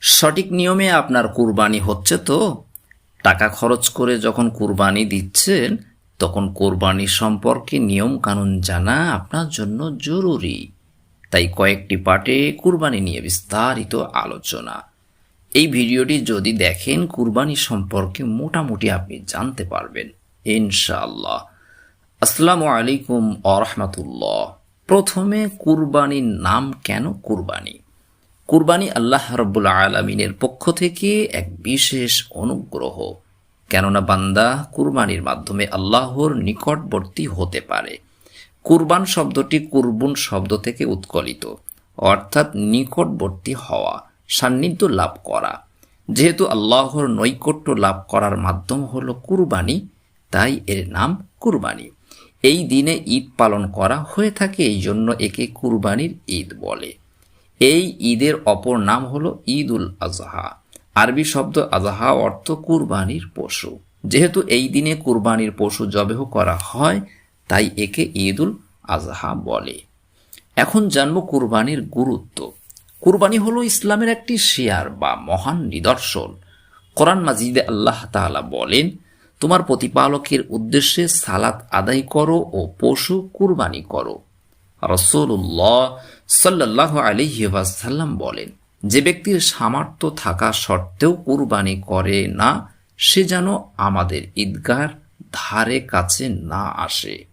সঠিক নিয়মে আপনার কুরবানি হচ্ছে তো? টাকা খরচ করে যখন কুরবানি দিচ্ছেন, তখন কোরবানি সম্পর্কে নিয়ম কানুন জানা আপনার জন্য জরুরি। তাই কয়েকটি পার্টে কুরবানি নিয়ে বিস্তারিত আলোচনা। এই ভিডিওটি যদি দেখেন, কুরবানি সম্পর্কে মোটামুটি আপনি জানতে পারবেন, ইনশাআল্লাহ। আসসালামু আলাইকুম আরহামতুল্লাহ প্রথমে কুরবানির নাম কেন কুরবানি? কুরবানি আল্লাহ রব্বুল আলমিনের পক্ষ থেকে এক বিশেষ অনুগ্রহ। কেননা বান্দা কুরবানির মাধ্যমে আল্লাহর নিকটবর্তী হতে পারে। কুরবান শব্দটি কুরবুন শব্দ থেকে উৎকলিত, অর্থাৎ নিকটবর্তী হওয়া, সান্নিধ্য লাভ করা। যেহেতু আল্লাহর নৈকট্য লাভ করার মাধ্যম হল কুরবানি, তাই এর নাম কুরবানি। এই দিনে ঈদ পালন করা হয়ে থাকে এই জন্য একে কুরবানির ঈদ বলে। এই ঈদের অপর নাম হলো ঈদ উল আজহা। আরবি শব্দ আজহা অর্থ কুরবানির পশু। যেহেতু এই দিনে কুরবানির পশু জবেহ করা হয়, তাই একে ঈদ উল আজহা বলে। এখন জানব কুরবানির গুরুত্ব। কুরবানি হলো ইসলামের একটি শেয়ার বা মহান নিদর্শন। কোরআন মাজিদে আল্লাহ তাআলা বলেন, তোমার প্রতিপালকের উদ্দেশ্যে সালাত আদায় করো ও পশু কুরবানি করো। রসুল্লাহ সাল্লাহ আলিহাসাল্লাম বলেন, যে ব্যক্তির সামর্থ্য থাকা সত্ত্বেও কুরবানি করে না, সে যেন আমাদের ঈদগার ধারে কাছে না আসে।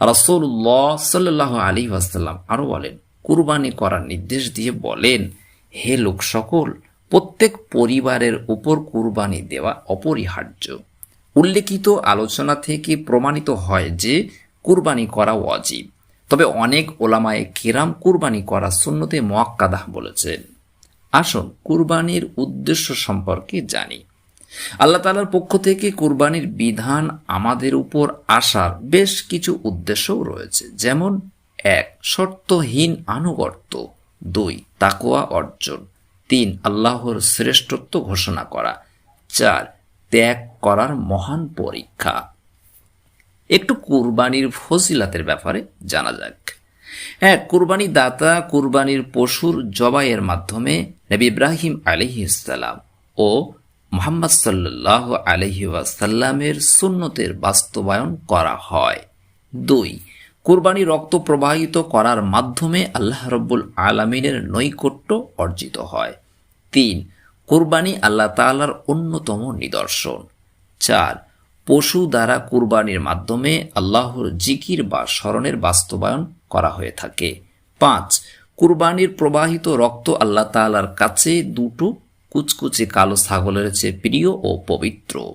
রসুল্লাহ সাল্লাহ আলী আসাল্লাম আরও বলেন, কুরবানি করার নির্দেশ দিয়ে বলেন, হে লোক সকল প্রত্যেক পরিবারের উপর কুরবানি দেওয়া অপরিহার্য। উল্লেখিত আলোচনা থেকে প্রমাণিত হয় যে, কুরবানি করা অজীব তবে অনেক ওলামায়ে কেরাম কুরবানি করা শূন্যতে মোয়াক্কাদাহ বলেছেন আসুন কুরবানির উদ্দেশ্য সম্পর্কে জানি। আল্লাহ তালার পক্ষ থেকে কুরবানির বিধান আমাদের উপর আসার বেশ কিছু উদ্দেশ্যও রয়েছে। যেমন, এক, শর্তহীন আনুগত্য। দুই তাকোয়া অর্জন। তিন, আল্লাহর শ্রেষ্ঠত্ব ঘোষণা করা। চার, ত্যাগ করার মহান পরীক্ষা। একটু কুরবানির ফজিলাতের ব্যাপারে জানা যাক। হ্যাঁ কুরবানি দাতা, কুরবানির পশুর জবাইয়ের মাধ্যমে নবী ইব্রাহিম আলহিসাল্লাম ও মোহাম্মদ সাল্লাহ আলহি ওয়াসাল্লামের সুন্নতের বাস্তবায়ন করা হয়। দুই, কুরবানি রক্ত প্রবাহিত করার মাধ্যমে আল্লাহ রব্বুল আলমিনের নৈকট্য অর্জিত হয়। তিন, কুরবানি আল্লাহ তালার অন্যতম নিদর্শন। চার পশু দ্বারা কুরবানির মাধ্যমে আল্লাহর জিকির বা স্মরণের বাস্তবায়ন করা হয়ে থাকে। পাঁচ, কুরবানির প্রবাহিত রক্ত আল্লাহ তালার কাছে দুটো কুচকুচে কালো ছাগলের চেয়ে প্রিয় ও পবিত্র।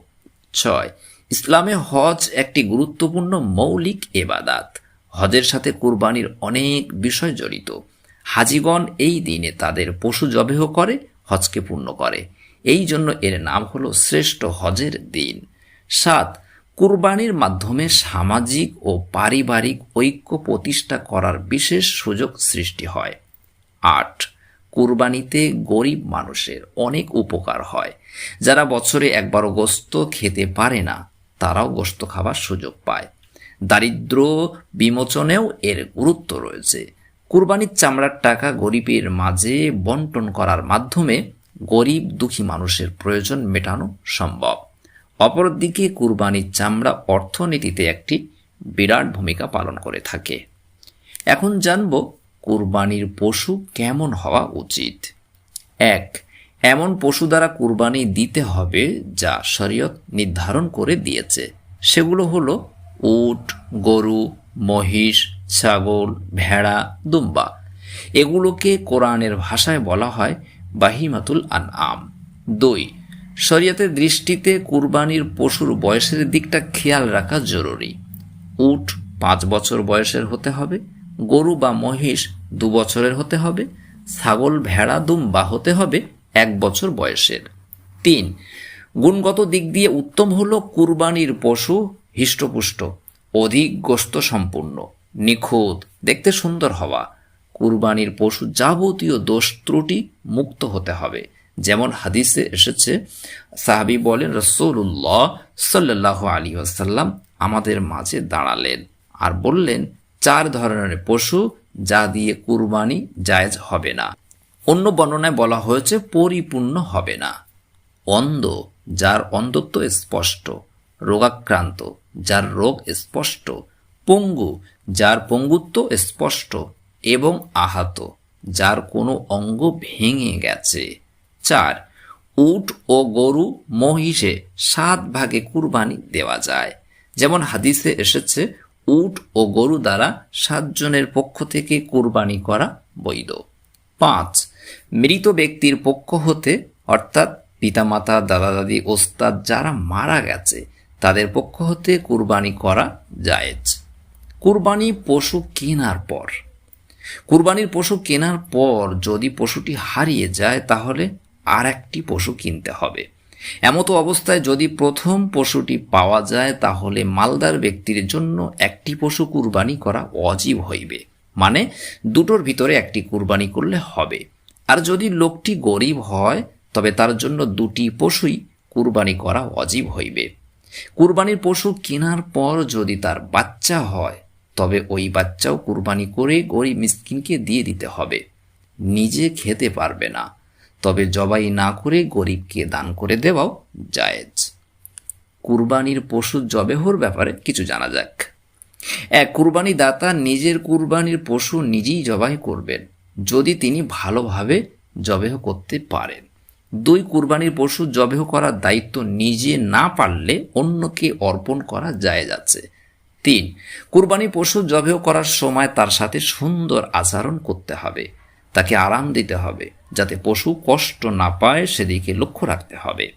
ছয়, ইসলামে হজ একটি গুরুত্বপূর্ণ মৌলিক এবাদাত হজের সাথে কুরবানির অনেক বিষয় জড়িত। হাজিগণ এই দিনে তাদের পশু জবেহ করে, হজকে পূর্ণ করে। এই জন্য এর নাম হলো শ্রেষ্ঠ হজের দিন। সাত, কুরবানির মাধ্যমে সামাজিক ও পারিবারিক ঐক্য প্রতিষ্ঠা করার বিশেষ সুযোগ সৃষ্টি হয়। আট, কুরবানিতে গরিব মানুষের অনেক উপকার হয়। যারা বছরে একবারও গোস্ত খেতে পারে না, তারাও গোস্ত খাবার সুযোগ পায়। দারিদ্র বিমোচনেও এর গুরুত্ব রয়েছে। কুরবানির চামড়ার টাকা গরিবের মাঝে বন্টন করার মাধ্যমে গরিব দুঃখী মানুষের প্রয়োজন মেটানো সম্ভব। অপরদিকে কুরবানির চামড়া অর্থনীতিতে একটি বিরাট ভূমিকা পালন করে থাকে। এখন জানব কুরবানির পশু কেমন হওয়া উচিত। এক, এমন পশু দ্বারা কুরবানি দিতে হবে যা শরীয়ত নির্ধারণ করে দিয়েছে। সেগুলো হলো উট, গরু, মহিষ, ছাগল, ভেড়া, দুম্বা। এগুলোকে কোরআনের ভাষায় বলা হয় বাহিমাতুল আন আম দুই শরীয়তের দৃষ্টিতে কুরবানির পশুর বয়সের দিকটা খেয়াল রাখা জরুরি। উট পাঁচ বছর বয়সের হতে হবে, গরু বা মহিষ দু বছরের হতে হবে, ছাগল, ভেড়া দুম্বা হতে হবে এক বছর বয়সের। তিন, গুণগত দিক দিয়ে উত্তম হল কুরবানির পশু হৃষ্টপুষ্ট, অধিক গোস্ত সম্পূর্ণ, নিখুঁত, দেখতে সুন্দর হওয়া। কুরবানির পশু যাবতীয় দোষ ত্রুটি মুক্ত হতে হবে। যেমন হাদিসে এসেছে, সাহাবি বলেন রসৌল্লাহ সাল্লাহ আলী আসাল্লাম আমাদের মাঝে দাঁড়ালেন আর বললেন, চার ধরনের পশু যা দিয়ে কুরবানি জায়েজ হবে না। অন্য বর্ণনায় বলা হয়েছে, পরিপূর্ণ হবে না। অন্ধ, যার অন্ধত্ব স্পষ্ট। রোগাক্রান্ত, যার রোগ স্পষ্ট। পঙ্গু, যার পঙ্গুত্ব স্পষ্ট। এবং আহত, যার কোনো অঙ্গ ভেঙে গেছে। চার। উট ও গরু মহিষে সাত ভাগে কুরবানি দেওয়া যায়। যেমন হাদিসে এসেছে, উট ও গরু দ্বারা সাতজনের পক্ষ থেকে কুরবানি করা বৈধ। পাঁচ। মৃত ব্যক্তির পক্ষ হতে, অর্থাৎ পিতামাতা দাদা দাদি ওস্তাদ যারা মারা গেছে, তাদের পক্ষ হতে কুরবানি করা জায়েজ। কুরবানি পশু কেনার পর। কুরবানির পশু কেনার পর যদি পশুটি হারিয়ে যায়, তাহলে আর একটি পশু কিনতে হবে। এমতো অবস্থায় যদি প্রথম পশুটি পাওয়া যায়, তাহলে মালদার ব্যক্তির জন্য একটি পশু কুরবানি করা অজীব হইবে। মানে দুটোর ভিতরে একটি কুরবানি করলে হবে। আর যদি লোকটি গরিব হয়, তবে তার জন্য দুটি পশুই কুরবানি করা অজীব হইবে। কুরবানির পশু কেনার পর যদি তার বাচ্চা হয়, তবে ওই বাচ্চাও কুরবানি করে গরিব মিসকিনকে দিয়ে দিতে হবে। নিজে খেতে পারবে না। তবে জবাই না করে গরিবকে দান করে দেওয়াও জায়েজ। কুরবানির পশু জবেহর ব্যাপারে কিছু জানা যাক। এক কুরবানি দাতা নিজের কুরবানির পশু নিজেই জবাই করবেন, যদি তিনি ভালোভাবে জবেহ করতে পারেন। দুই কুরবানির পশু জবেহ করার দায়িত্ব নিজে না পারলে অন্যকে অর্পণ করা যায় যাচ্ছে তিন, কুরবানি পশু জবেহ করার সময় তার সাথে সুন্দর আচরণ করতে হবে, তাকে আরাম দিতে হবে। যাতে পশু কষ্ট না পায়, সেদিকে লক্ষ্য রাখতে হবে।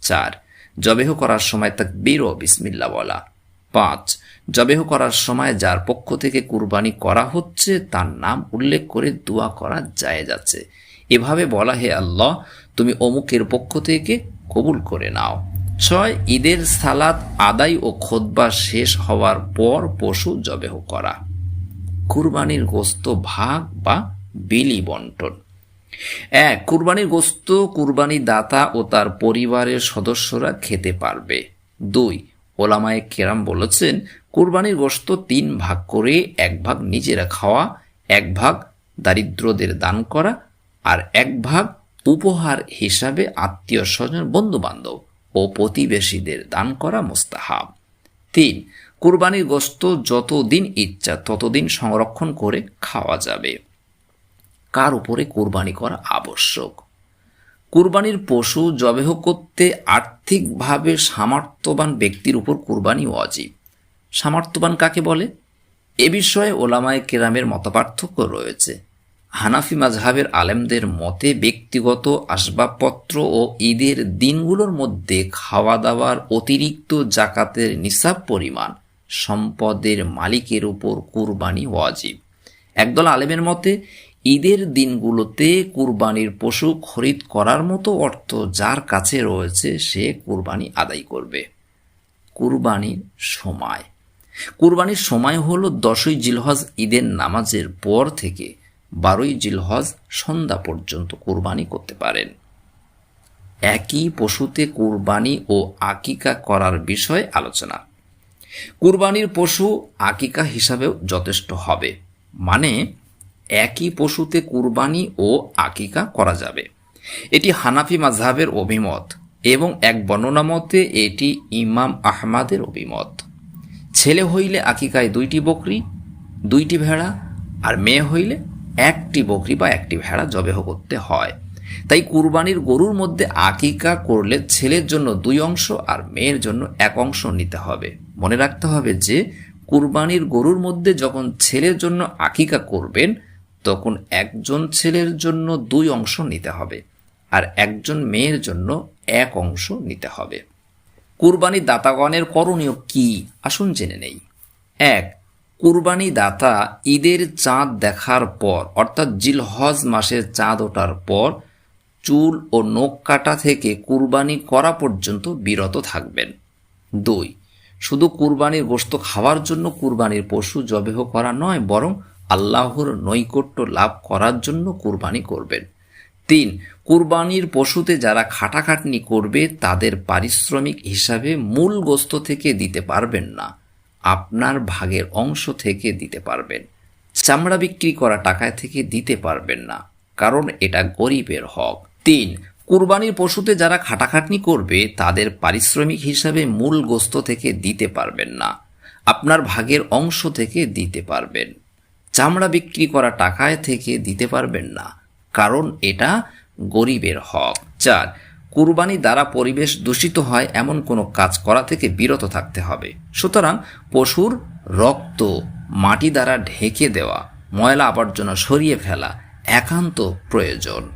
চার, জবেহ করার সময় তাক বীরও বিসমিল্লা বলা। পাঁচ, জবেহ করার সময় যার পক্ষ থেকে কুরবানি করা হচ্ছে, তার নাম উল্লেখ করে দোয়া করা যায় যাচ্ছে এভাবে বলা হে আল্লাহ, তুমি অমুকের পক্ষ থেকে কবুল করে নাও। ছয়, ঈদের সালাত আদায় ও খোদবা শেষ হওয়ার পর পশু জবেহ করা। কুরবানির গোস্ত ভাগ বা বিলি বন্টন। এক, কুরবানির গোস্ত কুরবানি দাতা ও তার পরিবারের সদস্যরা খেতে পারবে। দুই, ওলামায়ে কেরাম বলেছেন, কুরবানির গোস্ত তিন ভাগ করে এক ভাগ নিজেরা খাওয়া, এক ভাগ দারিদ্রদের দান করা আর এক ভাগ উপহার হিসাবে আত্মীয় স্বজন বন্ধু বান্ধব ও প্রতিবেশীদের দান করা মোস্তাহাব। তিন, কুরবানির গোস্ত যতদিন ইচ্ছা ততদিন সংরক্ষণ করে খাওয়া যাবে। কার উপরে কুরবানি করা আবশ্যক? কুরবানির পশু জবেহ করতে আর্থিকভাবে সামর্থ্যবান ব্যক্তির উপর কুরবানি অজীব সামর্থ্যবান কাকে বলে? এ বিষয়ে ওলামায় কেরামের মতপার্থক্য রয়েছে। হানাফি মাজহাবের আলেমদের মতে ব্যক্তিগত আসবাবপত্র ও ঈদের দিনগুলোর মধ্যে খাওয়া দাওয়ার অতিরিক্ত জাকাতের নিসাব পরিমাণ সম্পদের মালিকের উপর কুরবানি ওয়াজিব। একদল আলেমের মতে ঈদের দিনগুলোতে কুরবানির পশু খরিদ করার মতো অর্থ যার কাছে রয়েছে, সে কুরবানি আদায় করবে। কুরবানির সময়। কুরবানির সময় হলো দশই জিলহজ ঈদের নামাজের পর থেকে বারোই জিলহজ সন্ধ্যা পর্যন্ত কুরবানি করতে পারেন। একই পশুতে কুরবানি ও আকিকা করার বিষয়ে আলোচনা। কুরবানির পশু আকিকা হিসাবেও যথেষ্ট হবে। মানে একই পশুতে কুরবানি ও আকিকা করা যাবে। এটি হানাফি মাঝহাবের অভিমত এবং এক বর্ণনা মতে এটি ইমাম আহমাদের অভিমত। ছেলে হইলে আকিকায় দুইটি বকরি, দুইটি ভেড়া আর মেয়ে হইলে একটি বকরি বা একটি ভেড়া জবেহ করতে হয়। তাই কুরবানির গরুর মধ্যে আকিকা করলে ছেলের জন্য দুই অংশ আর মেয়ের জন্য এক অংশ নিতে হবে। মনে রাখতে হবে যে, কুরবানির গরুর মধ্যে যখন ছেলের জন্য আকিকা করবেন তখন একজন ছেলের জন্য দুই অংশ নিতে হবে আর একজন মেয়ের জন্য এক অংশ নিতে হবে। কুরবানি দাতাগণের করণীয় কি? আসুন জেনে নেই। এক, কুরবানি দাতা ঈদের চাঁদ দেখার পর, অর্থাৎ জিলহজ মাসের চাঁদ ওঠার পর, চুল ও নখ কাটা থেকে কুরবানি করা পর্যন্ত বিরত থাকবেন। দুই, শুধু কুরবানির গোস্ত খাওয়ার জন্য কুরবানির পশু জবেহ করা নয়, বরং আল্লাহর নৈকট্য লাভ করার জন্য কুরবানি করবেন। তিন, কুরবানির পশুতে যারা খাটাখাটনি করবে, তাদের পারিশ্রমিক হিসাবে মূল গোস্ত থেকে দিতে পারবেন না। আপনার ভাগের অংশ থেকে দিতে পারবেন। চামড়া বিক্রি করা টাকায় থেকে দিতে পারবেন না, কারণ এটা গরিবের হক। তিন, কুরবানির পশুতে যারা খাটাখাটনি করবে, তাদের পারিশ্রমিক হিসাবে মূল গোস্ত থেকে দিতে পারবেন না। আপনার ভাগের অংশ থেকে দিতে পারবেন। চামড়া বিক্রি করা টাকায় থেকে দিতে পারবেন না। কারণ এটা গরিবের হক। চার, কুরবানি দ্বারা পরিবেশ দূষিত হয় এমন কোনো কাজ করা থেকে বিরত থাকতে হবে। সুতরাং পশুর রক্ত মাটি দ্বারা ঢেকে দেওয়া, ময়লা আবর্জনা সরিয়ে ফেলা একান্ত প্রয়োজন।